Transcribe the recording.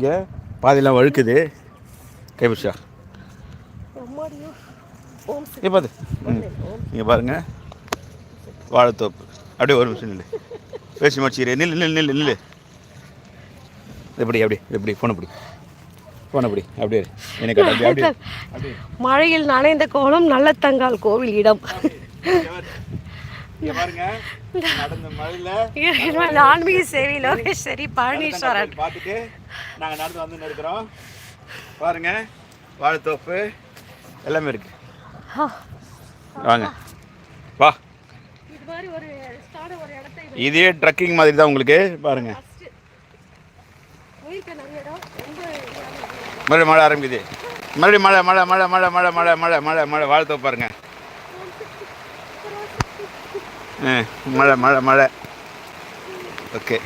இங்கே பாதிலாம் வழுக்குது. கைபிஷா இப்போ ஓம் இங்கே பார்த்து பாருங்கள் வாழைத்தோப்பு. அப்படியே ஒரு நிமிஷம் நில்லு. பேசி முடிச்சிக்கிறேன். நில்லு நில்லு நில்லு நில்லு. எப்படி அப்படி எப்படி? ஃபோன் பிடி ஃபோன் அப்படியே எனக்கு அப்படியே மழையில் நனைந்த கோலம் நல்லத்தங்கால் கோவில் இடம். ஆன்மீக சேவை லோகேஸ்வரி பழனீஸ்வரன் பார்த்துட்டு நாங்கள் நடந்து வந்து இருக்கிறோம் பாருங்க வாழைத்தோப்பு எல்லாமே இருக்கு. வாங்க. வா. இது மாதிரி ஒரு ஸ்டார்ட் ஒரு இடத்தை இதே ட்ரக்கிங் மாதிரி தான் உங்களுக்கு. பாருங்க. மறுபடியும் மழை ஆரம்பிக்குது. மறுபடியும் மழை மழை மழை மழை மழை மழை மழை மழை மழை வாழைத்தோப்பு பாருங்க. மழை மழை மழை. ஓகே.